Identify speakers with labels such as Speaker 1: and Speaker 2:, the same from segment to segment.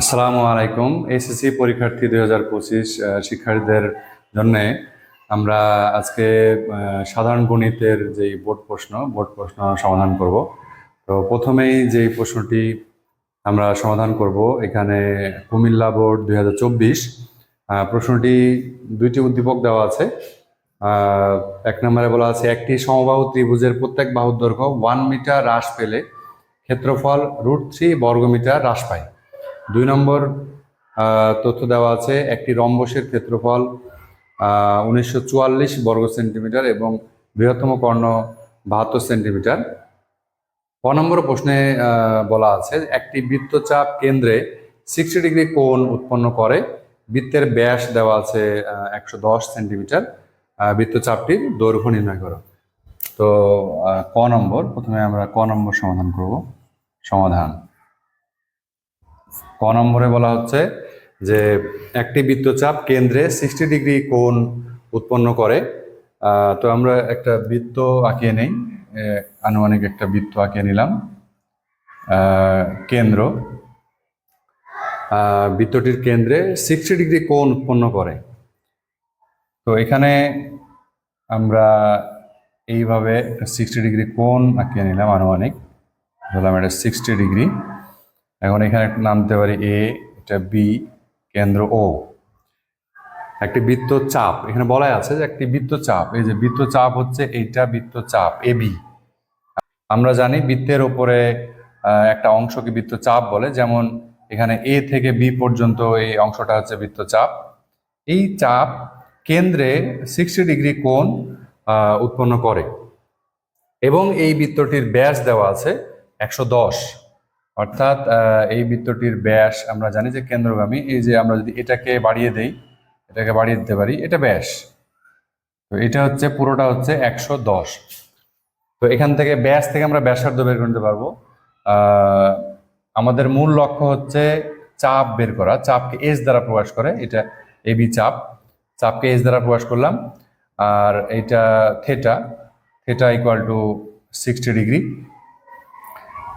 Speaker 1: আসসালামু আলাইকুম। এসএসসি পরীক্ষার্থী দুই হাজার পঁচিশ শিক্ষার্থীদের জন্য আমরা আজকে সাধারণ গণিতের যে বোর্ড প্রশ্ন বোর্ড প্রশ্ন সমাধান করব। তো প্রথমেই যে প্রশ্নটি আমরা সমাধান করব, এখানে কুমিল্লা বোর্ড দুই হাজার চব্বিশ প্রশ্নটি দুইটি উদ্দীপক দেওয়া আছে। এক নম্বরে বলা আছে, একটি সমবাহু ত্রিভুজের প্রত্যেক বাহুর দৈর্ঘ্য ওয়ান মিটার হ্রাস পেলে ক্ষেত্রফল রুট থ্রি বর্গমিটার হ্রাস পায়। দুই নম্বর তথ্য দেওয়া আছে, একটি রম্বসের ক্ষেত্রফল উনিশশো চুয়াল্লিশ বর্গ সেন্টিমিটার এবং বৃহত্তম কর্ণ বাহাত্তর সেন্টিমিটার। ক নম্বর প্রশ্নে বলা আছে, একটি বৃত্তচাপ কেন্দ্রে সিক্সটি ডিগ্রি কোণ উৎপন্ন করে, বৃত্তের ব্যাস দেওয়া আছে একশো দশ সেন্টিমিটার বৃত্তচাপটির দৈর্ঘ্য নির্ণয় করো। তো ক নম্বর, প্রথমে আমরা ক নম্বর সমাধান করব। সমাধান। ক নম্বরে বলা হচ্ছে যে একটি বৃত্তচাপ কেন্দ্রে সিক্সটি ডিগ্রি কোণ উৎপন্ন করে। তো আমরা একটা বৃত্ত আঁকিয়ে নেই। আনুমানিক একটা বৃত্ত আঁকিয়ে নিলাম। কেন্দ্র। বৃত্তটির কেন্দ্রে সিক্সটি ডিগ্রি কোণ উৎপন্ন করে। তো এখানে আমরা এইভাবে সিক্সটি ডিগ্রি কোণ আঁকিয়ে নিলাম আনুমানিক। ধরলাম এটা সিক্সটি ডিগ্রি। এখন এখানে একটা নাম দিতে পারি এ, এটা বি, কেন্দ্র ও। একটি বৃত্ত চাপ এখানে বলাই আছে যে একটি বৃত্ত চাপ এই যে বৃত্ত চাপ হচ্ছে এইটা বৃত্ত চাপ এ, বি। আমরা জানি বৃত্তের ওপরে একটা অংশকে বৃত্ত চাপ বলে, যেমন এখানে এ থেকে বি পর্যন্ত এই অংশটা হচ্ছে বৃত্ত চাপ এই চাপ কেন্দ্রে সিক্সটি ডিগ্রি কোণ উৎপন্ন করে। এবং এই বৃত্তটির ব্যাস দেওয়া আছে একশো দশ। অর্থাৎ এই বৃত্তটির ব্যাস আমরা জানি যে কেন্দ্রগামী। এই যে আমরা যদি এটাকে বাড়িয়ে দেই, এটাকে বাড়িয়ে দিতে পারি, এটা ব্যাস। তো এটা হচ্ছে, পুরোটা হচ্ছে একশো দশ। তো এখান থেকে ব্যাস থেকে আমরা ব্যাসার্ধ বের করতে পারব। আমাদের মূল লক্ষ্য হচ্ছে চাপ বের করা। চাপকে এস দ্বারা প্রকাশ করে, এটা এবি চাপ। চাপকে এস দ্বারা প্রকাশ করলাম, আর এটা theta theta equal to sixty degree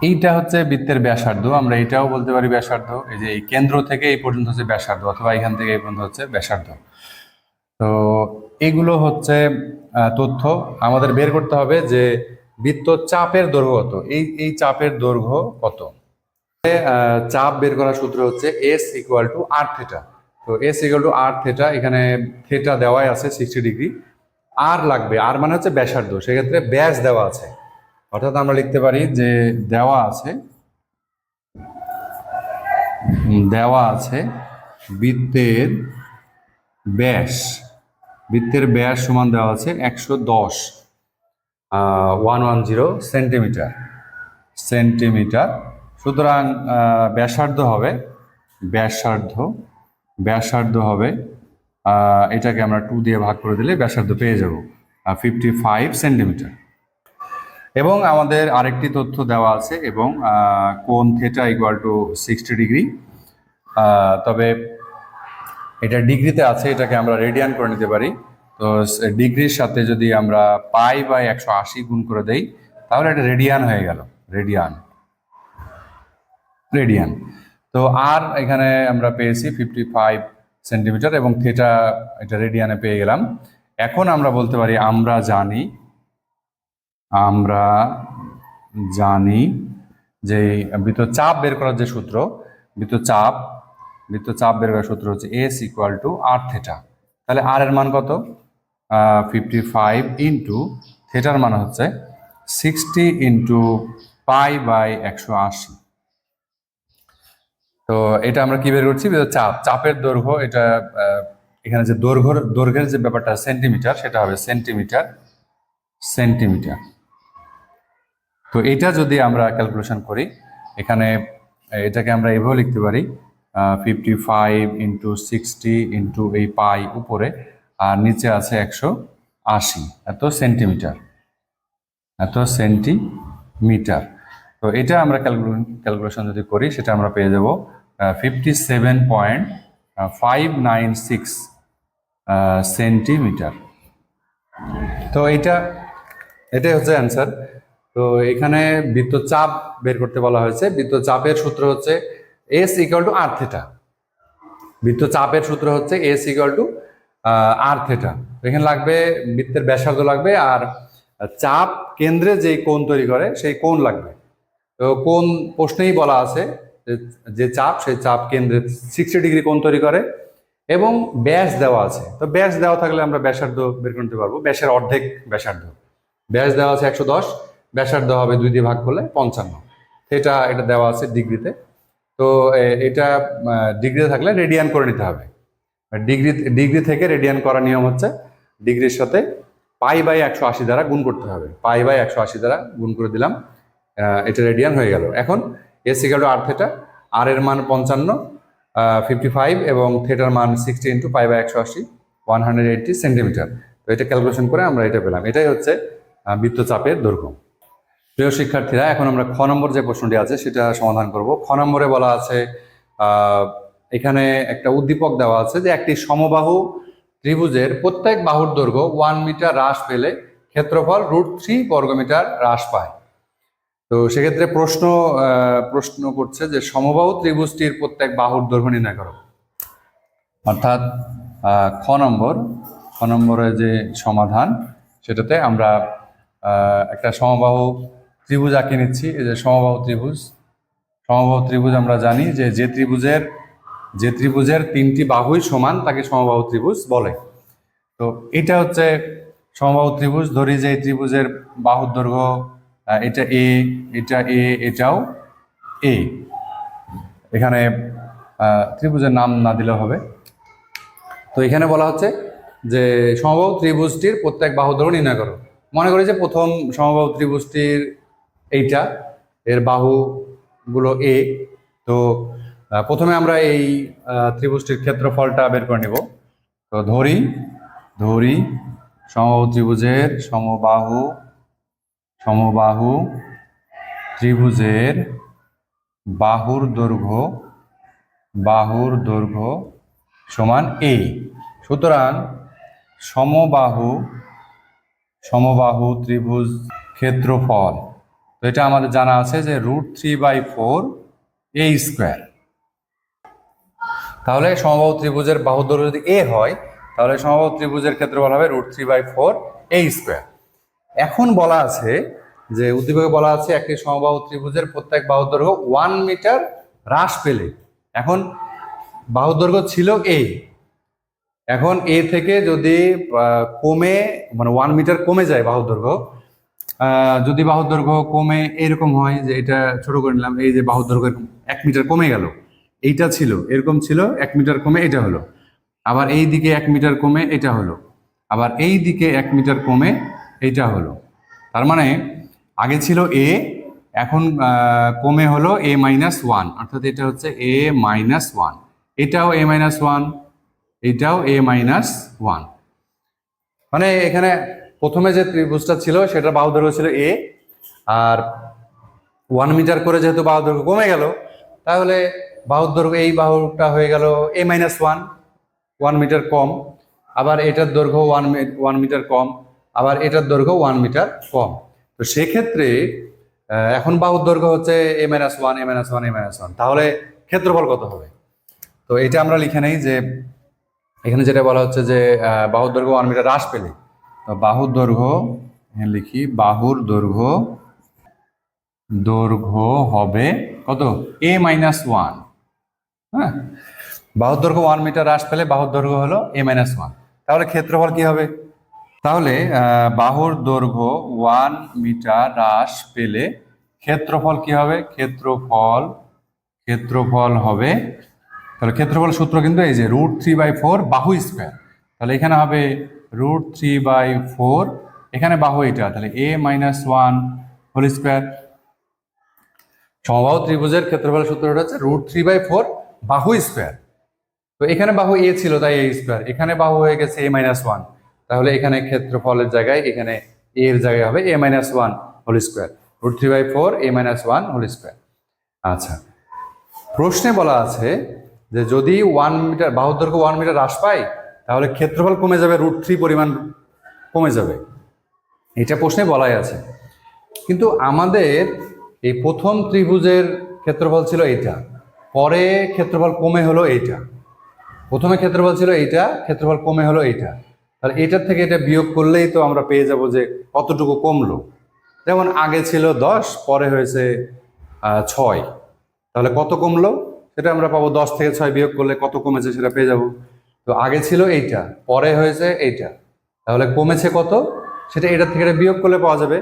Speaker 1: এইটা হচ্ছে বৃত্তের ব্যাসার্ধ। আমরা এটাও বলতে পারি ব্যাসার্ধ। এই যে এই কেন্দ্র থেকে এই পর্যন্ত হচ্ছে ব্যাসার্ধ অথবা এখান থেকে এই পর্যন্ত হচ্ছে ব্যাসার্ধ। তো এগুলো হচ্ছে তথ্য। আমাদের বের করতে হবে যে বৃত্ত চাপের দৈর্ঘ্য কত? এই এই চাপের দৈর্ঘ্য কত? চাপ বের করার সূত্র হচ্ছে S equal to R theta তো S equal to R theta এখানে থেটা দেওয়াই আছে সিক্সটি ডিগ্রি আর লাগবে। আর মানে হচ্ছে ব্যাসার্ধ। সেক্ষেত্রে ব্যাস দেওয়া আছে। অর্থাৎ আমরা লিখতে পারি যে দেওয়া আছে দেওয়া আছে বৃত্তের ব্যাস বৃত্তের ব্যাস সমান দেওয়া আছে একশো দশ one one zero centimetre centimetre. সুতরাং ব্যাসার্ধ হবে, ব্যাসার্ধ ব্যাসার্ধ হবে এটাকে আমরা টু দিয়ে ভাগ করে দিলে ব্যাসার্ধ পেয়ে যাব ফিফটি ফাইভ সেন্টিমিটার। এবং আমাদের আরেকটি তথ্য দেওয়া আছে এবং কোন theta equal to sixty degree তবে এটা ডিগ্রিতে আছে, এটাকে আমরা রেডিয়ান করে নিতে পারি। তো ডিগ্রির সাথে যদি আমরা পাই বাই একশো আশি গুণ করে দেই, তাহলে এটা রেডিয়ান হয়ে গেল। রেডিয়ান রেডিয়ান তো আর এখানে আমরা পেয়েছি ফিফটি ফাইভ সেন্টিমিটার এবং থেটা এটা রেডিয়ানে পেয়ে গেলাম। এখন আমরা বলতে পারি, আমরা জানি আমরা জানি যে বৃত্ত চাপ বের করার যে সূত্র বৃত্ত চাপ বৃত্ত চাপ বের করার সূত্র হচ্ছে S equal to R theta তাহলে আর এর মান কত? ফিফটি ফাইভ ইন্টু থেটার মান হচ্ছে সিক্সটি ইন্টু পাই বাই একশো আশি। তো এটা আমরা কি বের করছি? চাপ। চাপের দৈর্ঘ্য এটা এখানে যে দৈর্ঘ্য, দৈর্ঘ্যের যে ব্যাপারটা সেন্টিমিটার সেটা হবে সেন্টিমিটার সেন্টিমিটার তো এটা যদি আমরা ক্যালকুলেশন করি, এখানে, এটাকে আমরা এভাবে লিখতে পারি fifty five into sixty into এই পাই উপরে, আর নিচে আছে একশো আশি। এত সেন্টিমিটার এত সেন্টিমিটার তো এটা আমরা ক্যালকুলেশন যদি করি, সেটা আমরা পেয়ে যাব fifty seven point five nine six centimetre তো এটা, এটাই হচ্ছে অ্যান্সার তো এখানে বৃত্তচাপ বের করতে বলা হয়েছে। বৃত্তচাপের সূত্র হচ্ছে S equal to R theta বৃত্ত চাপের সূত্র হচ্ছে S equal to R theta এখানে লাগবে বৃত্তের ব্যাসার্ধ লাগবে আর চাপ কেন্দ্রে যে কোণ তৈরি করে সেই কোণ লাগবে। তো কোন প্রশ্নেই বলা আছে যে- যে চাপ সেই চাপ কেন্দ্রে সিক্সটি ডিগ্রি কোণ তৈরি করে এবং ব্যাস দেওয়া আছে। তো ব্যাস দেওয়া থাকলে আমরা ব্যাসার্ধ বের করতে পারব। ব্যাসের অর্ধেক ব্যাসার্ধ। ব্যাস দেওয়া আছে একশো দশ। ব্যাসার্ধ হবে দুই দিয়ে ভাগ করলে পঞ্চান্ন। এটা এটা দেওয়া আছে ডিগ্রিতে। তো এটা ডিগ্রিতে থাকলে রেডিয়ান করে নিতে হবে। ডিগ্রি ডিগ্রি থেকে রেডিয়ান করার নিয়ম হচ্ছে ডিগ্রির সাথে পাই বাই একশো আশি দ্বারা গুণ করতে হবে। পাই বাই একশো আশি দ্বারা গুণ করে দিলাম এটা রেডিয়ান হয়ে গেল। এখন S equal to R theta, আর এর মান পঞ্চান্ন ফিফটি ফাইভ এবং থেটার মান সিক্সটি ইন্টু পাই বাই একশো আশি, ওয়ান হান্ড্রেড এইটটি সেন্টিমিটার। তো এটা ক্যালকুলেশন করে আমরা এটা পেলাম। এটাই হচ্ছে বৃত্তচাপের দৈর্ঘ্য। প্রিয় শিক্ষার্থীরা, এখন আমরা খ নম্বর যে প্রশ্নটি আছে সেটা সমাধান করব। খ নম্বরে বলা আছে এখানে একটা উদ্দীপক দেওয়া আছে যে একটি সমবাহু ত্রিভুজের প্রত্যেক বাহুর দৈর্ঘ্য ওয়ান মিটার হ্রাস পেলে ক্ষেত্রফল রুট থ্রি বর্গমিটার হ্রাস পায়। তো সেক্ষেত্রে প্রশ্ন প্রশ্ন করছে যে সমবাহু ত্রিভুজটির প্রত্যেক বাহুর দৈর্ঘ্য নির্ণয় করো। অর্থাৎ খ নম্বর, খ নম্বরে যে সমাধান সেটাতে আমরা একটা সমবাহু ত্রিভুজ আঁকে নিচ্ছি, এই যে সমবাহু ত্রিভুজ। সমবাহু ত্রিভুজ আমরা জানি যে যে ত্রিভুজের যে ত্রিভুজের তিনটি বাহুই সমান তাকে সমবাহু ত্রিভুজ বলে। তো এটা হচ্ছে সমবাহু ত্রিভুজ। ধরি যে এই ত্রিভুজের বাহুর দৈর্ঘ্য এটা এ এটা এ এটাও এ এখানে ত্রিভুজের নাম না দিলে হবে। তো এখানে বলা হচ্ছে যে সমবাহু ত্রিভুজটির প্রত্যেক বাহু নির্ণয় করো। মনে করি যে প্রথম সমবাহু ত্রিভুজটির এইটা, এর বাহুগুলো এ। তো প্রথমে আমরা এই ত্রিভুজটির ক্ষেত্রফলটা বের করে নিব। তো ধরি ধরি, সমবাহু ত্রিভুজের সমবাহু সমবাহু ত্রিভুজের বাহুর দৈর্ঘ্য বাহুর দৈর্ঘ্য সমান এ। সুতরাং সমবাহু সমবাহু ত্রিভুজ ক্ষেত্রফল এটা আমাদের জানা আছে যে root three by four A square তাহলে সমবাহু ত্রিভুজের বাহু যদি এ হয় তাহলে সমবাহু ত্রিভুজের ক্ষেত্রফল হবে root three by four A square এখন বলা আছে যে উদ্দীপকে বলা আছে একটি সমবাহু ত্রিভুজের প্রত্যেক বাহু ওয়ান মিটার হ্রাস পেলে। এখন বাহু ছিল এ এখন এ থেকে যদি কমে মানে ওয়ান মিটার কমে যায় বাহু দৈর্ঘ্য আহ, যদি বাহু দৈর্ঘ্য কমে এরকম হয় যে এটা ছোট করে নিলাম, এই যে বাহু দৈর্ঘ্য এরকম, এক মিটার কমে গেল। এইটা ছিল, এরকম ছিল, এক মিটার কমে এটা হলো। আবার এই দিকে এক মিটার কমে এটা হলো। আবার এই দিকে এক মিটার কমে এটা হলো। তার মানে আগে ছিল এ, এখন কমে হলো এ মাইনাস ওয়ান। অর্থাৎ এটা হচ্ছে এ মাইনাস ওয়ান। এটাও এ মাইনাস ওয়ান, এটাও এ মাইনাস ওয়ান। মানে এখানে প্রথমে যে ত্রিভুজটা ছিল সেটা বাহু দৈর্ঘ্য ছিল এ আর ওয়ান মিটার করে যেহেতু বাহু দৈর্ঘ্য কমে গেল, তাহলে বাহুর দৈর্ঘ্য এই বাহুটা হয়ে গেল A minus one one metre কম, আবার এটার দৈর্ঘ্য ওয়ান ওয়ান মিটার কম, আবার এটার দৈর্ঘ্য ওয়ান মিটার কম। তো সেক্ষেত্রে এখন বাহুর দৈর্ঘ্য হচ্ছে A minus one A minus one A minus one তাহলে ক্ষেত্রফল কত হবে? তো এটা আমরা লিখে নেই যে, এখানে যেটা বলা হচ্ছে যে বাহুর দৈর্ঘ্য ওয়ান মিটার হ্রাস পেলে তো বাহুর দৈর্ঘ্য, এখানে লিখি, বাহুর দৈর্ঘ্য দৈর্ঘ্য হবে কত? এ মাইনাস ওয়ান হ্যাঁ? বাহুর দৈর্ঘ্য ওয়ান মিটার হ্রাস পেলে বাহুর দৈর্ঘ্য হলো এ মাইনাস ওয়ান তাহলে ক্ষেত্রফল কি হবে? তাহলে বাহুর দৈর্ঘ্য ওয়ান মিটার হ্রাস পেলে ক্ষেত্রফল কি হবে? ক্ষেত্রফল ক্ষেত্রফল হবে, তাহলে ক্ষেত্রফল সূত্র কিন্তু এই যে রুট থ্রি বাই ফোর বাহু স্কোয়ার তাহলে এখানে হবে রুট থ্রি বাই ফোর এখানে বাহু এটা, তাহলে A minus one whole square সমবাহু ত্রিভুজের ক্ষেত্রফলের সূত্রটা হচ্ছে রুট থ্রি বাই ফোর বাহু স্কোয়ার তো এখানে বাহু এ ছিল, তাই এ স্কোয়ার এখানে বাহু হয়ে গেছে এ মাইনাস ওয়ান তাহলে এখানে ক্ষেত্রফলের জায়গায় এখানে এর জায়গায় হবে A minus one whole square root three by four A minus one whole square আচ্ছা প্রশ্নে বলা আছে যে যদি ওয়ান মিটার বাহুর দৈর্ঘ্য ওয়ান মিটার হ্রাস পায় তাহলে ক্ষেত্রফল কমে যাবে রুট থ্রি পরিমাণ কমে যাবে। এটা প্রশ্নে বলাই আছে। কিন্তু আমাদের এই প্রথম ত্রিভুজের ক্ষেত্রফল ছিল এইটা, পরে ক্ষেত্রফল কমে হলো এইটা। প্রথমে ক্ষেত্রফল ছিল এইটা, ক্ষেত্রফল কমে হলো এইটা। তাহলে এটার থেকে এটা বিয়োগ করলেই তো আমরা পেয়ে যাব যে কতটুকু কমলো। যেমন আগে ছিল দশ, পরে হয়েছে ছয়। তাহলে কত কমলো? সেটা আমরা পাবো দশ থেকে ছয় বিয়োগ করলে কত কমেছে সেটা পেয়ে যাব। তো আগে ছিল এইটা, পরে হয়েছে এইটা। তাহলে কমেছে কত? সেটা এটার থেকে এটা বিয়োগ করলে পাওয়া যাবে।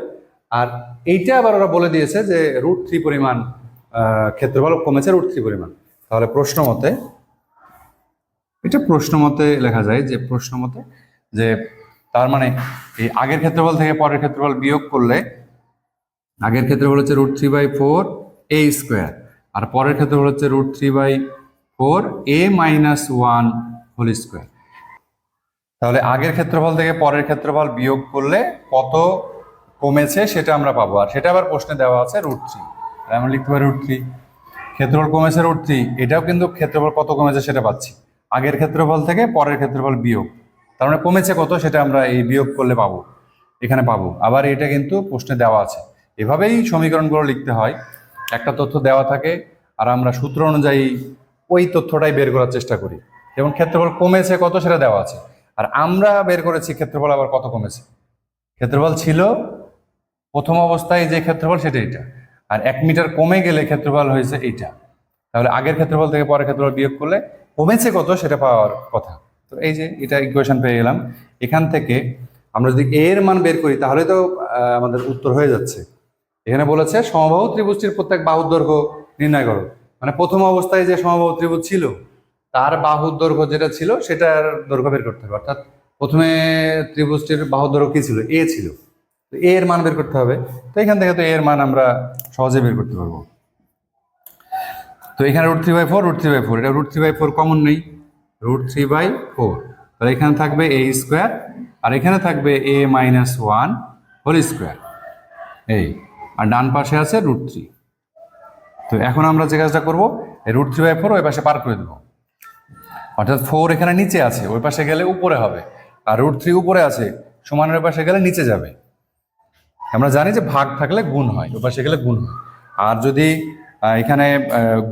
Speaker 1: আর এইটা আবার ওরা বলে দিয়েছে যে রুট থ্রি পরিমাণ ক্ষেত্রফল কমেছে রুট থ্রি পরিমাণ। তাহলে প্রশ্ন মতে, এটা প্রশ্ন মতে লেখা যায় যে প্রশ্ন মতে যে তার মানে এই আগের ক্ষেত্রফল থেকে পরের ক্ষেত্রফল বিয়োগ করলে আগের ক্ষেত্রফল হচ্ছে root three by four A square আর পরের ক্ষেত্রফল হচ্ছে root three by four A minus one whole square তাহলে আগের ক্ষেত্রফল থেকে পরের ক্ষেত্রফল বিয়োগ করলে কত কমেছে সেটা আমরা পাবো। আর সেটা আবার প্রশ্নে দেওয়া আছে রুট থ্রি আমরা লিখতে পারি রুট থ্রি ক্ষেত্রফল কমেছে রুট থ্রি এটাও কিন্তু ক্ষেত্রফল কত কমেছে সেটা পাচ্ছি। আগের ক্ষেত্রফল থেকে পরের ক্ষেত্রফল বিয়োগ। তার মানে কমেছে কত সেটা আমরা এই বিয়োগ করলে পাবো, এখানে পাবো। আবার এটা কিন্তু প্রশ্নে দেওয়া আছে। এভাবেই সমীকরণগুলো লিখতে হয়। একটা তথ্য দেওয়া থাকে, আর আমরা সূত্র অনুযায়ী ওই তথ্যটাই বের করার চেষ্টা করি। যেমন ক্ষেত্রফল কমেছে কত সেটা দেওয়া আছে। আর আমরা বের করেছি, ক্ষেত্রফল আবার কত কমেছে? ক্ষেত্রফল ছিল প্রথম অবস্থায় যে ক্ষেত্রফল সেটা এইটা। আর এক মিটার কমে গেলে ক্ষেত্রফল হয়েছে এইটা। তাহলে আগের ক্ষেত্রফল থেকে পরের ক্ষেত্রফল বিয়োগ করলে কমেছে কত সেটা পাওয়ার কথা। তো এই যে এটা ইকুয়েশন পেয়ে গেলাম। এখান থেকে আমরা যদি এর মান বের করি, তাহলে তো আমাদের উত্তর হয়ে যাচ্ছে। এখানে বলেছে সমবাহু ত্রিভুজটির প্রত্যেক বাহুর দৈর্ঘ্য নির্ণয় করো। মানে প্রথম অবস্থায় যে সমবাহু ত্রিভুজ ছিল তার বাহুর দৈর্ঘ্য যেটা ছিল সেটার দৈর্ঘ্য বের করতে হবে। অর্থাৎ প্রথমে ত্রিভুজটির বাহুর দৈর্ঘ্য কি ছিল? এ ছিল। তো এ এর মান বের করতে হবে। তো এখান থেকে তো এ এর মান আমরা সহজে বের করতে পারব। তো এখানে root three by four root three by four এটা root three by four common নেই। রুট থ্রি বাই ফোর তাহলে এখানে থাকবে এ স্কোয়ার আর এখানে থাকবে a minus one whole square এই, আর ডান পাশে আছে রুট থ্রি তো এখন আমরা যে কাজটা করব রুট থ্রি বাই ফোর ওই পাশে পার করে দেবো। অর্থাৎ ফোর এখানে নিচে আছে, ওই পাশে গেলে উপরে হবে। আর রুট থ্রি উপরে আছে, সমানের পাশে গেলে নিচে যাবে। আমরা জানি যে ভাগ থাকলে গুণ হয়, ওই পাশে গেলে গুণ হয়। আর যদি এখানে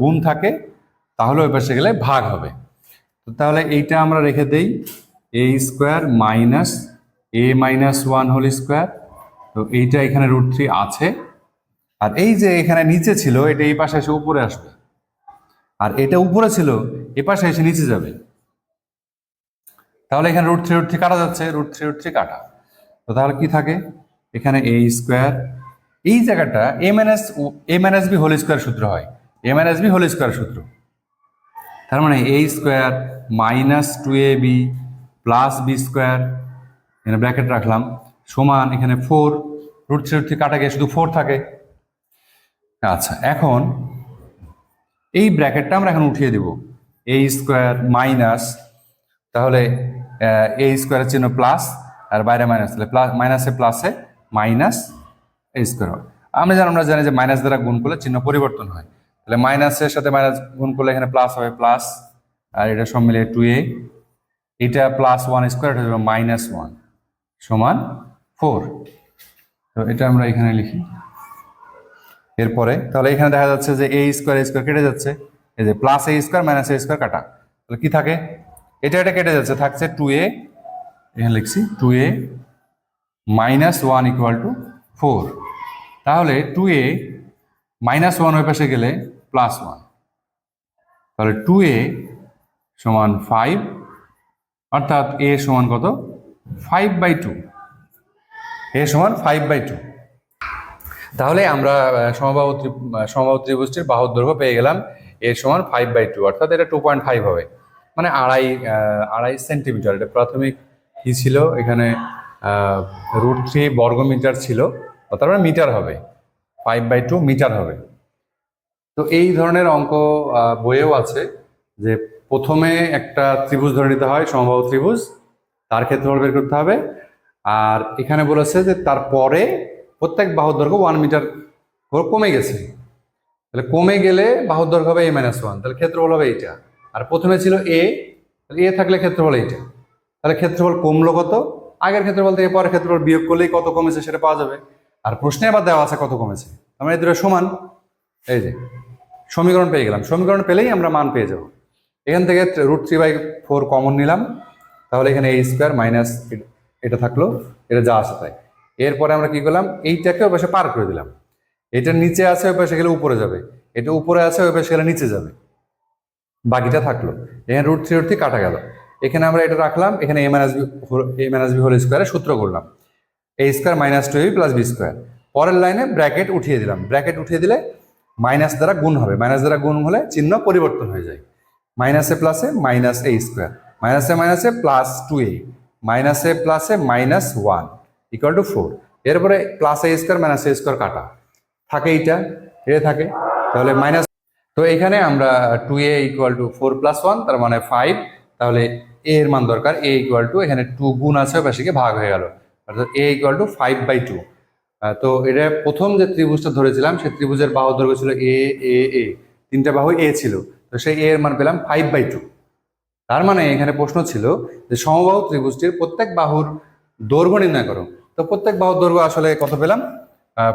Speaker 1: গুণ থাকে, তাহলে ওই পাশে গেলে ভাগ হবে। তো তাহলে এইটা আমরা রেখে দেই a square minus a minus one whole square তো এইটা এখানে রুট থ্রি আছে। আর এই যে এখানে নিচে ছিল, এটা এই পাশে এসে উপরে আসবে। আর এটা উপরে ছিল এ পাশে এসে নিচে যাবে। তাহলে এখানে রুট থ্রি রুট থ্রি কাটা যাচ্ছে রুট থ্রি রুট থ্রি কাটা। তো তাহলে কি থাকে? এখানে এ স্কোয়ার এই জায়গাটা M N S M N S B whole square সূত্র হয়। M N S B whole square সূত্র। তার মানে a square minus two a b plus b square এখানে ব্র্যাকেট রাখলাম, সমান এখানে four root three root three কাটা গিয়ে শুধু ফোর থাকে। আচ্ছা এখন এই ব্র্যাকেটটা আমরা এখন উঠিয়ে দেব। এ স্কোয়ার মাইনাস তাহলে এ স্কোয়ারের চিহ্ন প্লাস আর বাইরে মাইনাস তাহলে প্লাস মাইনাসে প্লাসে মাইনাস এ স্কোয়ার হয় আমরা জানি আমরা জানি যে মাইনাস দ্বারা গুণ করলে চিহ্ন পরিবর্তন হয়। তাহলে মাইনাসের সাথে মাইনাস গুণ করলে এখানে প্লাস হবে প্লাস আর এটা সব মিলে টু এ এটা প্লাস ওয়ান স্কোয়ার এটা হবে মাইনাস ওয়ান সমান ফোর তো এটা আমরা এখানে লিখি। এরপরে, তাহলে এখানে দেখা যাচ্ছে যে এ স্কোয়ার স্কোয়ার কেটে যাচ্ছে। এই যে plus a square minus a square কাটা। তাহলে কি থাকে? এটা এটা কেটে যাচ্ছে, থাকছে টু এ এখানে লিখছি two a minus one equal to four তাহলে টু এ মাইনাস ওয়ান ওই পাশে গেলে প্লাস ওয়ান তাহলে টু এ সমান ফাইভ অর্থাৎ এ সমান কত? ফাইভ বাই টু এ সমান ফাইভ বাই টু তাহলে আমরা সমবাহু সমবাহু ত্রিভুজটির বাহুর দৈর্ঘ্য পেয়ে গেলাম। এর সমান ফাইভ বাই টু অর্থাৎ এটা টু পয়েন্ট ফাইভ হবে। মানে আড়াই আড়াই সেন্টিমিটার এটা প্রাথমিক কি ছিল, এখানে রুট থ্রি বর্গমিটার ছিল তার মানে মিটার হবে। ফাইভ বাই টু মিটার হবে। তো এই ধরনের অঙ্ক বইয়েও আছে যে প্রথমে একটা ত্রিভুজ ধরে নিতে হয় সমবাহু ত্রিভুজ, তার ক্ষেত্রফল বের করতে হবে। আর এখানে বলেছে যে তারপরে প্রত্যেক বাহুর দৈর্ঘ্য ওয়ান মিটার কমে গেছে। তাহলে কমে গেলে বাহুর দৈর্ঘ্য হবে এ মাইনাস ওয়ান তাহলে ক্ষেত্রফল হবে এইটা। আর প্রথমে ছিল এ তাহলে এ থাকলে ক্ষেত্রফল এইটা। তাহলে ক্ষেত্রফল কমলো কত? আগের ক্ষেত্রফল থেকে পরের ক্ষেত্রফল বিয়োগ করলেই কত কমেছে সেটা পাওয়া যাবে। আর প্রশ্নে আবার দেওয়া আছে কত কমেছে। আমরা এই দুটো সমান। এই যে, সমীকরণ পেয়ে গেলাম। সমীকরণ পেলেই আমরা মান পেয়ে যাব। এখান থেকে root three by four common নিলাম। তাহলে এখানে এ স্কোয়ার মাইনাস এটা থাকল। এটা যা আছে তাই। এরপরে আমরা কি করলাম? এইটাকে পাশে পার করে দিলাম। এটা নিচে আছে, ওই পাশে গেলে উপরে যাবে। এটা উপরে আছে, ওই পাশে গেলে নিচে যাবে। বাকিটা থাকল। এখানে রুট থ্রি রুট থ্রি কাটা গেল। এখানে আমরা এটা রাখলাম। এখানে a minus b a minus b whole স্কোয়ারে সূত্র করলাম। A square minus two b plus b square পরের লাইনে ব্র্যাকেট উঠিয়ে দিলাম। ব্র্যাকেট উঠিয়ে দিলে মাইনাস দ্বারা গুণ হবে। মাইনাস দ্বারা গুণ হলে চিহ্ন পরিবর্তন হয়ে যায়। মাইনাসে প্লাসে মাইনাস এ স্কোয়ার মাইনাসে মাইনাসে প্লাস টু এ মাইনাসে প্লাসে minus one equal to four এরপরে plus a square minus a square কাটা। থাকে এইটা এটা থাকে। তাহলে মাইনাস তো এখানে আমরা two a equal to four plus one তার মানে ফাইভ তাহলে এ এর মান দরকার এ ইকুয়াল টু এখানে টু গুণ আছে পাশে ভাগ হয়ে গেল। অর্থাৎ a equal to five by two তো এটা প্রথম যে ত্রিভুজটা ধরেছিলাম সেই ত্রিভুজের বাহু দৈর্ঘ্য ছিল এ এ এ তিনটা বাহু এ ছিল, তো সেই এ এর মান পেলাম ফাইভ বাই টু তার মানে এখানে প্রশ্ন ছিল যে সমবাহু ত্রিভুজটির প্রত্যেক বাহুর দৈর্ঘ্য নির্ণয় করো। তো প্রত্যেক বাহুর দৈর্ঘ্য আসলে কত পেলাম?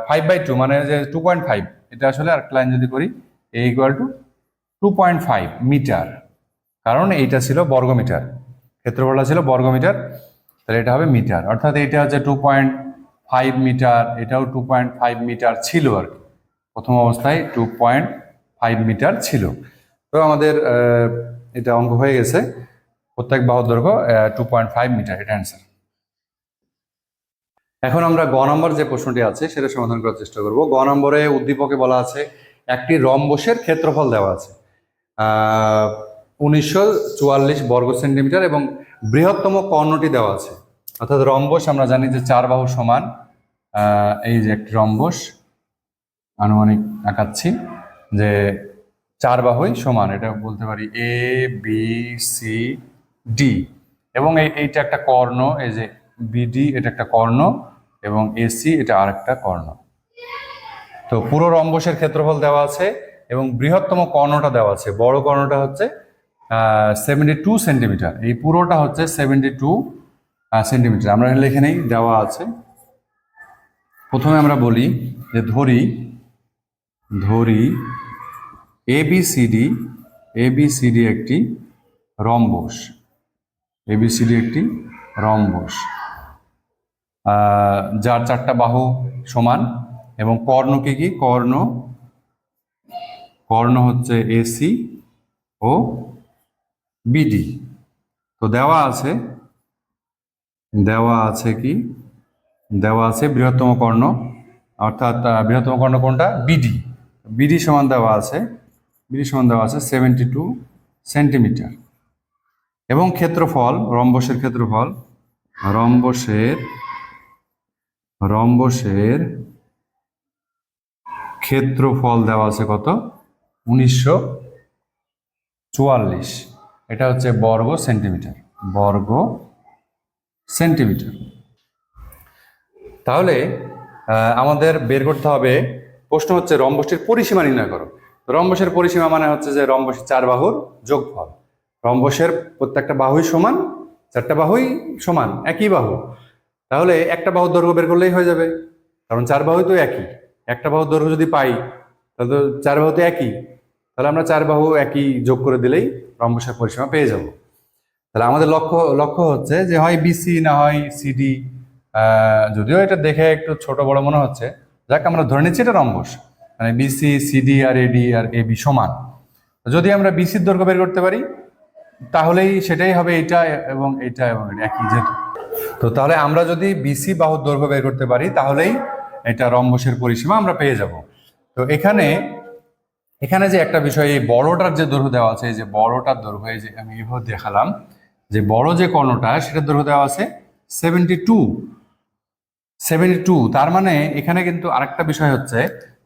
Speaker 1: ফাইভ বাই টু মানে যে টু পয়েন্ট ফাইভ এটা আসলে আর লাইন যদি করি a equal to two point five metre কারণ এইটা ছিল বর্গমিটার, ক্ষেত্রফলটা ছিল বর্গমিটার, তাহলে এটা হবে মিটার অর্থাৎ এটা হচ্ছে টু পয়েন্ট ফাইভ মিটার এটাও টু পয়েন্ট ফাইভ মিটার ছিল আর কি। প্রথম অবস্থায় টু পয়েন্ট ফাইভ মিটার ছিল। তো আমাদের এটা অঙ্ক হয়ে গেছে। প্রত্যেক বাহুর দৈর্ঘ্য টু পয়েন্ট ফাইভ মিটার এটা অ্যান্সার এখন আমরা গ নম্বর যে প্রশ্নটি আছে, সেটা সমাধান করার চেষ্টা করব। গ নম্বরে উদ্দীপকে বলা আছে, একটি রম্বসের ক্ষেত্রফল দেওয়া আছে। উনিশশো চুয়াল্লিশ বর্গ সেন্টিমিটার এবং বৃহত্তম কর্ণটি দেওয়া আছে। অর্থাৎ রম্বস আমরা জানি যে চার বাহু সমান এই যে একটি রম্বস, আনুমানিক আঁকাচ্ছি যে চার বাহুই সমান, এটা বলতে পারি এ বি সি ডি এবং এই, এইটা একটা কর্ণ, এই যে বিডি এটা একটা কর্ণ। এবং এসি এটা আরেকটা কর্ণ। তো পুরো রম্বসের ক্ষেত্রফল দেওয়া আছে এবং বৃহত্তম কর্ণটা দেওয়া আছে। বড় কর্ণটা হচ্ছে সেভেন্টি টু সেন্টিমিটার এই পুরোটা হচ্ছে সেভেন্টি টু সেন্টিমিটার আমরা লিখে নেই, দেওয়া আছে। প্রথমে আমরা বলি যে ধরি ধরি এবিসিডি এবিসিডি একটি রম্বস। এবিসিডি একটি রম্বস। যার চারটা বাহু সমান এবং কর্ণ কি কি? কর্ণ কর্ণ হচ্ছে এসি ও বিডি তো দেওয়া আছে দেওয়া আছে কি? দেওয়া আছে বৃহত্তম কর্ণ, অর্থাৎ বৃহত্তম কর্ণ কোনটা? বিডি বিডি সমান দেওয়া আছে বিডি সমান দেওয়া আছে সেভেন্টি টু সেন্টিমিটার এবং ক্ষেত্রফল, রম্বসের ক্ষেত্রফল, রম্বসের রম্বসের ক্ষেত্রফল দেওয়া আছে কত? উনিশশো চুয়াল্লিশ। এটা হচ্ছে বর্গ সেন্টিমিটার। বর্গ সেন্টিমিটার। তাহলে আমাদের বের করতে হবে, প্রশ্ন হচ্ছে রম্বসটির পরিসীমা নির্ণয় করো। রম্বসের পরিসীমা মানে হচ্ছে যে রম্বসের চার বাহুর যোগফল। রম্বসের প্রত্যেকটা বাহুই সমান, চারটা বাহুই সমান, একই বাহু। তাহলে একটা বাহুর দৈর্ঘ্য বের করলেই হয়ে যাবে। কারণ চার বাহু তো একই। একটা বাহুর দৈর্ঘ্য যদি পাই, তাহলে তো চার বাহু তো একই। তাহলে আমরা চার বাহু একই যোগ করে দিলেই রম্বসের পরিসীমা পেয়ে যাব। তাহলে আমাদের লক্ষ্য লক্ষ্য হচ্ছে যে হয় বিসি না হয় সিডি যদিও এটা দেখে একটু ছোট বড় মনে হচ্ছে। যাক, আমরা ধরে নিচ্ছি এটা রম্বস। মানে বিসি সিডি আর এডি আর এ বি সমান। যদি আমরা বিসির দৈর্ঘ্য বের করতে পারি, তাহলেই সেটাই হবে এটা এবং এটা এবং একই যেহেতু। তো তাহলে আমরা যদি বিসি বাহুর দৈর্ঘ্য বের করতে পারি, তাহলেই এটা রম্বসের পরিসীমা আমরা পেয়ে যাব। তো এখানে এখানে যে একটা বিষয়, এই বড়টার যে দৈর্ঘ্য দেওয়া আছে, এই যে বড়টার দৈর্ঘ্য, এই যে আমি এইভাবে দেখালাম, যে বড় যে কর্ণটা, সেটার দৈর্ঘ্য দেওয়া আছে সেভেন্টি টু সেভেন্টি টু তার মানে এখানে কিন্তু আরেকটা বিষয় হচ্ছে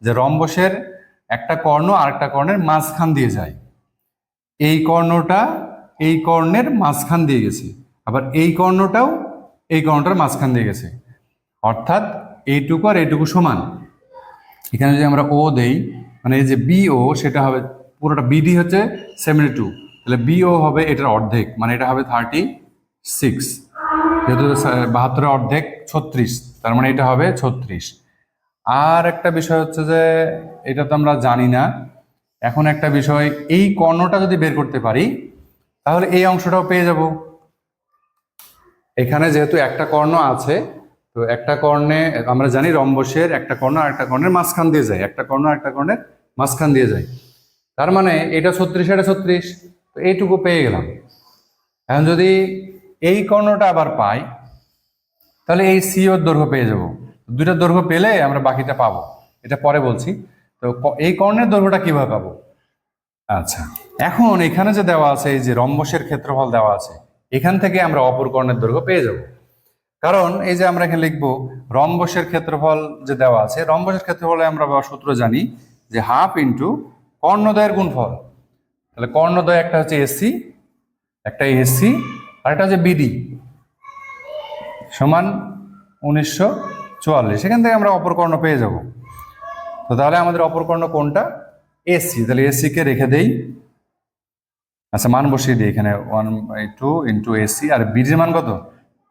Speaker 1: যে রম্বসের একটা কর্ণ আরেকটা কর্ণের মাঝখান দিয়ে যায়। এই কর্ণটা এই কর্ণের মাঝখান দিয়ে গেছে। আবার এই কর্ণটাও এই কর্ণটার মাঝখান দিয়ে গেছে। অর্থাৎ এইটুকু আর এইটুকু সমান। এখানে যদি আমরা ও দেই মানে এই যে বিও সেটা হবে পুরোটা বিডি হচ্ছে সেভেন্টি টু তাহলে বিও হবে এটার অর্ধেক মানে এটা হবে থার্টি সিক্স যেহেতু বাহাত্তরের অর্ধেক, ছত্রিশ। তার মানে এটা হবে ছত্রিশ। আর একটা বিষয় হচ্ছে যে, এটা তো আমরা জানি না। এখন একটা বিষয়, এই কর্ণটা যদি বের করতে পারি, তাহলে এই অংশটাও পেয়ে যাব। এখানে যেহেতু একটা কর্ণ আছে, তো একটা কর্ণে, আমরা জানি রম্বসের একটা কর্ণ আর একটা কর্ণের মাঝখান দিয়ে যায়। একটা কর্ণ আর একটা কর্ণের মাঝখান দিয়ে যায়। তার মানে এটা ছত্রিশ এটা ছত্রিশ। তো এইটুকু পেয়ে গেলাম। এখন যদি এই কর্ণটা আবার পাই, তাহলে এই সি ওর দৈর্ঘ্য পেয়ে যাব। দুইটা দৈর্ঘ্য পেলে আমরা বাকিটা পাবো। এটা পরে বলছি। তো এই কর্ণের দৈর্ঘ্যটা কীভাবে পাবো? আচ্ছা এখন এখানে যে দেওয়া আছে, এই যে রম্বসের ক্ষেত্রফল দেওয়া আছে এখান থেকে আমরা অপর কর্ণের দৈর্ঘ্য পেয়ে যাব। কারণ এই যে আমরা এখানে লিখব, রম্বসের ক্ষেত্রফল যে দেওয়া আছে, রম্বসের ক্ষেত্রফলে আমরা সূত্র জানি যে হাফ ইন্টু কর্ণদ্বয়ের গুণফল। তাহলে কর্ণদ্বয় একটা হচ্ছে এসি একটা এসি আর একটা হচ্ছে বিডি সমান উনিশশো চুয়াল্লিশ। এখান থেকে আমরা অপর কর্ণ পেয়ে যাব। তো তাহলে আমাদের অপর কর্ণ কোনটা? এসি তাহলে এসি কে রেখে দেই আচ্ছা মান বসিয়ে দিই এখানে। One by two into AC আর বিডির মান কত?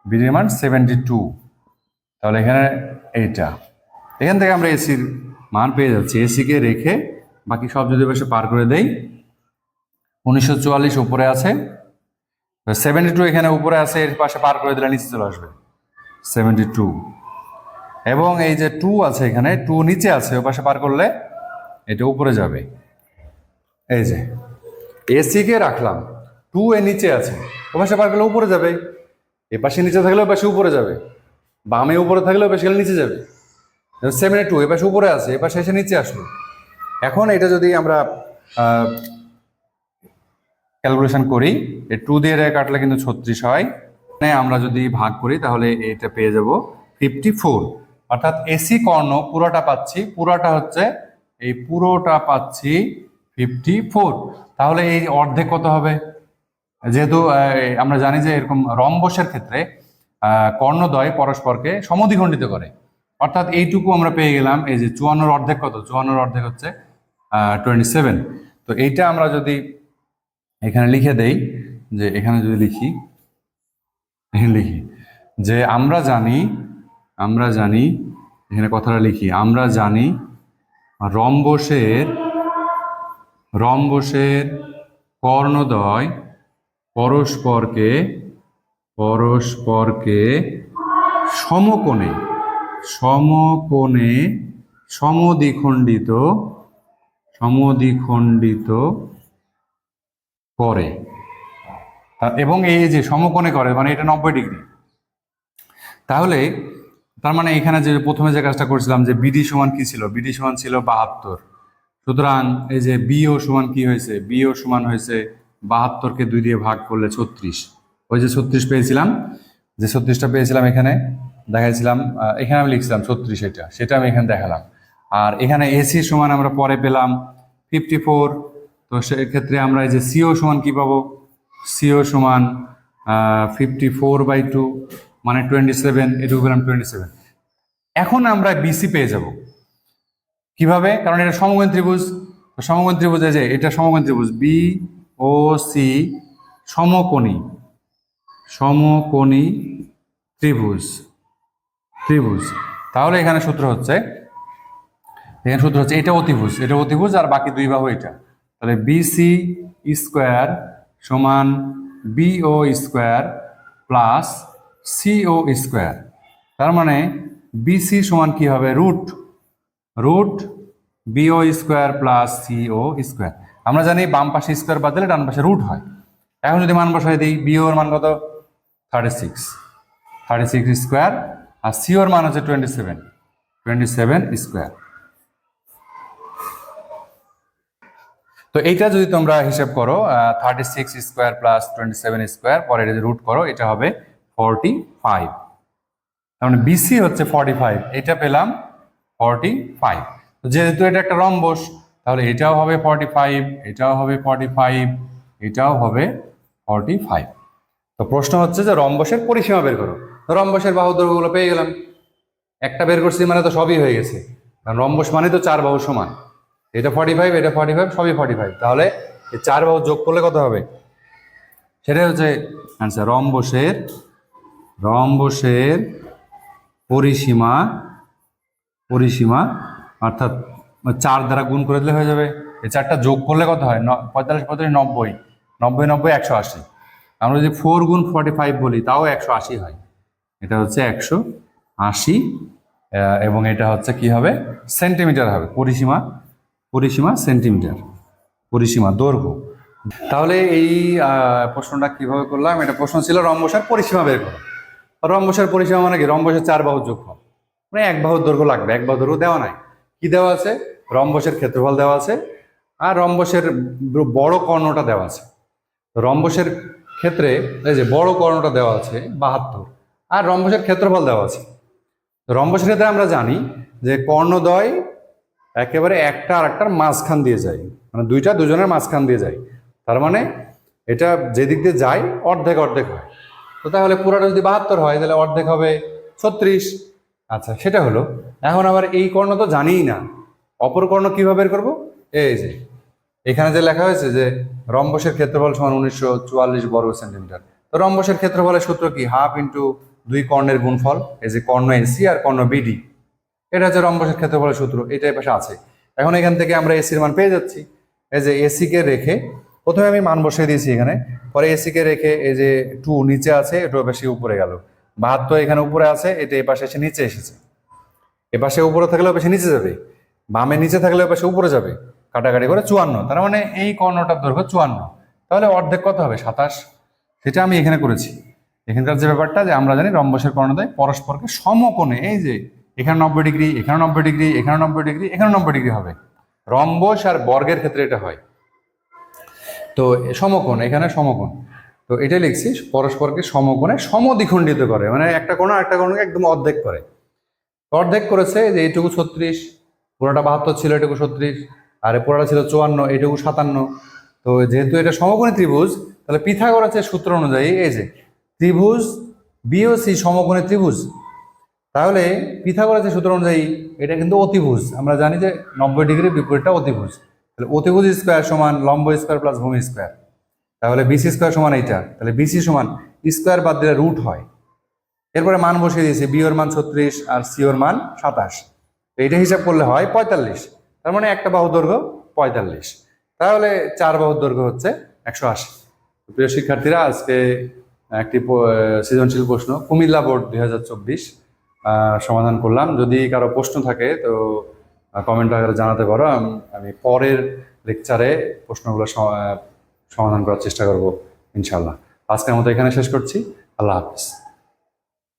Speaker 1: বিডির মান সেভেন্টি টু তাহলে এখানে এইটা। এখান থেকে আমরা এসির মান পেয়ে যাচ্ছি। এসিকে রেখে বাকি সব যদি বসে পার করে দেই, উনিশশো চুয়াল্লিশ উপরে আছে। সেভেন্টি টু এখানে উপরে আছে, এর পাশে পার করে দিলে নিচে চলে আসবে। সেভেন্টি টু এবং এই যে টু আছে এখানে টু নিচে আছে ও পাশে পার করলে এটা উপরে যাবে। এই যে এসি কে রাখলাম টু এ নিচে আছে। ও পাশে পার করলে উপরে যাবে। এ পাশে নিচে থাকলে পাশে উপরে যাবে। বামে উপরে থাকলে পাশে গেলে নিচে যাবে। সেভেন এ টু এ পাশে উপরে আছে এ পাশে এসে নিচে আসলো। এখন এটা যদি আমরা ক্যালকুলেশন করি এই টু দিয়ে কাটলে কিন্তু ছত্রিশ হয়। মানে আমরা যদি ভাগ করি, তাহলে এটা পেয়ে যাব ফিফটি ফোর অর্থাৎ এসি কর্ণ পুরোটা পাচ্ছি, পুরোটা হচ্ছে, এই পুরোটা পাচ্ছি ফিফটি ফোর তাহলে এই অর্ধেক কত হবে? যেহেতু আমরা জানি যে এরকম রম্বসের ক্ষেত্রে আহ, কর্ণদ্বয় পরস্পরকে সমদ্বিখণ্ডিত করে। অর্থাৎ এইটুকু আমরা পেয়ে গেলাম এই যে চুয়ান্নর অর্ধেক কত? চুয়ান্নর অর্ধেক হচ্ছে টোয়েন্টি সেভেন তো এইটা আমরা যদি এখানে লিখে দেই যে এখানে যদি লিখি এখানে লিখি যে আমরা জানি আমরা জানি এখানে কথাটা লিখি আমরা জানি রম্বসের রম্বসের কর্ণদ্বয় পরস্পরকে পরস্পরকে সমকোণে সমকোণে সমদ্বিখণ্ডিত সমদ্বিখণ্ডিত করে। এবং এই যে সমকোণে করে মানে এটা নব্বই ডিগ্রি। তাহলে তার মানে এখানে যে প্রথমে যে কাজটা করছিলাম যে বিডি সমান কি ছিল? বিডি সমান ছিল বাহাত্তর। সুতরাং এই যে বিও সমান কি হয়েছে? বিও সমান হয়েছে বাহাত্তরকে দুই দিয়ে ভাগ করলে ছত্রিশ। ওই যে ছত্রিশ পেয়েছিলাম, যে ছত্রিশটা পেয়েছিলাম এখানে, দেখাইছিলাম এখানে আমি লিখছিলাম ছত্রিশ এটা, সেটা আমি এখানে দেখালাম। আর এখানে এসি সমান আমরা পরে পেলাম ফিফটি ফোর তো সেক্ষেত্রে আমরা এই যে সিও সমান কি পাবো? সিও সমান ফিফটি ফোর বাই টু মানে টোয়েন্টি সেভেন এটুকু পেলাম টোয়েন্টি সেভেন এখন আমরা বিসি পেয়ে যাব। কীভাবে? কারণ এটা সমগণ ত্রিভুজ। সমগণ ত্রিভুজ যে, এটা সমগণ ত্রিভুজ। বি ও সি সমকোণী। সমকোণী ত্রিভুজ। ত্রিভুজ। তাহলে এখানে সূত্র হচ্ছে, এখানে সূত্র হচ্ছে এটা অতিভুজ এটা অতিভুজ আর বাকি দুই বাহু এটা। তাহলে বিসি স্কোয়ার সমান BO square plus CO square তার মানে বিসি সমান কি হবে? Root root BO square plus CO square আমরা জানি বাম পাশে স্কোয়ার বাদ দিলে ডান পাশে রুট হয়। এখন যদি মান বসাই দিই বিওর মান কত? Thirty six thirty six square আর সিওর মান হচ্ছে twenty seven twenty seven square তো এইটা যদি তোমরা হিসাব করো thirty six square plus twenty seven square পরে যদি রুট করো, এটা হবে ফর্টি ফাইভ তার মানে বিসি হচ্ছে ফর্টি ফাইভ এটা পেলাম ফর্টি ফাইভ যেহেতু এটা একটা রম্বস, তাহলে এটাও হবে ফর্টি ফাইভ এটাও হবে ফর্টি ফাইভ এটাও হবে ফর্টি ফাইভ তো প্রশ্ন হচ্ছে যে রম্বসের পরিসীমা বের করো। রম্বসের বাহু দৈর্ঘ্যগুলো পেয়ে গেলাম। একটা বের করছি মানে তো সবই হয়ে গেছে। কারণ রম্বস মানে তো চার বাহু সমান। এটা ফর্টি ফাইভ এটা ফর্টি ফাইভ সবই ফর্টি ফাইভ তাহলে এই চার বাহু যোগ করলে কত হবে? সেটাই হচ্ছে আনসার রম্বসের রম্বসের পরিসীমা পরিসীমা, অর্থাৎ চার দ্বারা গুণ করে দিলে হয়ে যাবে। এই চারটা যোগ করলে কত হয়? পঁয়তাল্লিশ পঁয়তাল্লিশ, নব্বই। নব্বই নব্বই, একশো আশি। আমরা যদি ফোর গুণ ফর্টি ফাইভ বলি, তাও একশো আশি হয়। এটা হচ্ছে একশো আশি এবং এটা হচ্ছে কি হবে? সেন্টিমিটার হবে। পরিসীমা পরিসীমা সেন্টিমিটার পরিসীমা দৈর্ঘ্য। তাহলে এই প্রশ্নটা কীভাবে করলাম? এটা প্রশ্ন ছিল রম্বসের পরিসীমা বের করো। রম্বসের পরিসীমা মানে কি? রম্বসের চার বাহুর যোগফল। মানে এক বাহুর দৈর্ঘ্য লাগবে, এক বাহুর দৈর্ঘ্য দেওয়া নাই। কি দেওয়া আছে? রম্বসের ক্ষেত্রফল দেওয়া আছে আর রম্বসের বড় কর্ণটা দেওয়া আছে। রম্বসের ক্ষেত্রে এই যে বড় কর্ণটা দেওয়া আছে বাহাত্তর, আর রম্বসের ক্ষেত্রফল দেওয়া আছে। রম্বসের ক্ষেত্রে আমরা জানি যে কর্ণদ্বয় একেবারে একটা আর একটার মাঝখান দিয়ে যায় মানে দুইটা দুজনের মাঝখান দিয়ে যায়। তার মানে এটা যেদিক দিয়ে যায়, অর্ধেক অর্ধেক হয়। তো তাহলে পুরাটা যদি বাহাত্তর হয়, তাহলে অর্ধেক হবে ছত্রিশ। আচ্ছা সেটা হলো, এখন আবার এই কর্ণ তো জানিই না। অপর কর্ণ কীভাবে বের করব? এই যে, এখানে যে লেখা হয়েছে যে, রম্বসের ক্ষেত্রফল সমান উনিশশো চুয়াল্লিশ বর্গ সেন্টিমিটার। তো রম্বসের ক্ষেত্রফলের সূত্র কি? হাফ ইন্টু দুই কর্ণের গুণফল, এই যে কর্ণ এসি আর কর্ণ বিডি। এটা হচ্ছে রম্বসের ক্ষেত্রফলের সূত্র এটা এই পাশে আছে। এখন এখান থেকে আমরা এসির মান পেয়ে যাচ্ছি। এই যে এসি কে রেখে, প্রথমে আমি মান বসিয়ে দিয়েছি এখানে। পরে এসি কে রেখে এই যে টু নিচে আছে এটা বেশি উপরে গেল। বাহাত্তর এখানে উপরে আছে, এটা এ পাশে এসে নিচে এসেছে। এ পাশে উপরে থাকলেও বেশি নিচে যাবে, বামে নিচে থাকলেও পাশে উপরে যাবে, কাটাকাটি করে চুয়ান্ন। তার মানে এই কর্ণটার দৈর্ঘ্য চুয়ান্ন। তাহলে অর্ধেক কত হবে? সাতাশ। সেটা আমি এখানে করেছি। এখানকার যে ব্যাপারটা যে আমরা জানি রম্বসের কর্ণদ্বয় পরস্পরকে সমকোণে, এই যে এখানে নব্বই ডিগ্রি, এখানে নব্বই ডিগ্রি, এখানে নব্বই ডিগ্রি, এখানে নব্বই ডিগ্রি হবে। রম্বস আর বর্গের ক্ষেত্রে এটা হয়। তো সমকোণ, এখানে সমকোণ। তো এটাই লিখছি, পরস্পরকে সমকোণে সমদ্বিখণ্ডিত করে মানে একটা কোণ একটা কোণকে একদম অর্ধেক করে। অর্ধেক করেছে যে এইটুকু ছত্রিশ, পুরোটা বাহাত্তর ছিল এটুকু ছত্রিশ, আর পুরোটা ছিল চুয়ান্ন, এইটুকু সাতান্ন। তো যেহেতু এটা সমকোণী ত্রিভুজ, তাহলে পিথাগোরাসের সূত্র অনুযায়ী এই যে ত্রিভুজ বিওসি সমকোণী ত্রিভুজ, তাহলে পিথাগোরাসের সূত্র অনুযায়ী এটা কিন্তু অতিভুজ। আমরা জানি যে নব্বই ডিগ্রির বিপরীতটা অতিভুজ। তাহলে অতিভুজ স্কোয়ার সমান লম্ব স্কোয়ার প্লাস ভূমি স্কোয়ার। তাহলে বিসি স্কোয়ার সমান এইটা। তাহলে বিসি সমান স্কোয়ার বাদ দিলে রুট হয়। এরপরে মান বসিয়ে দিয়েছি বিওর মান ছত্রিশ আর সিওর মান সাতাশ। এইটা হিসাব করলে হয় পঁয়তাল্লিশ। তার মানে একটা বাহু দৈর্ঘ্য পঁয়তাল্লিশ। তাহলে চার বাহুর দৈর্ঘ্য হচ্ছে একশো আশি। প্রিয় শিক্ষার্থীরা, আজকে একটি সৃজনশীল প্রশ্ন, কুমিল্লা বোর্ড দুই হাজার চব্বিশ সমাধান করলাম। যদি কারও প্রশ্ন থাকে তো কমেন্ট আকারে জানাতে পারো। আমি পরের লেকচারে প্রশ্নগুলো সমাধান করার চেষ্টা করব ইনশাল্লাহ আজকের মতো এখানে শেষ করছি। আল্লাহ হাফিজ।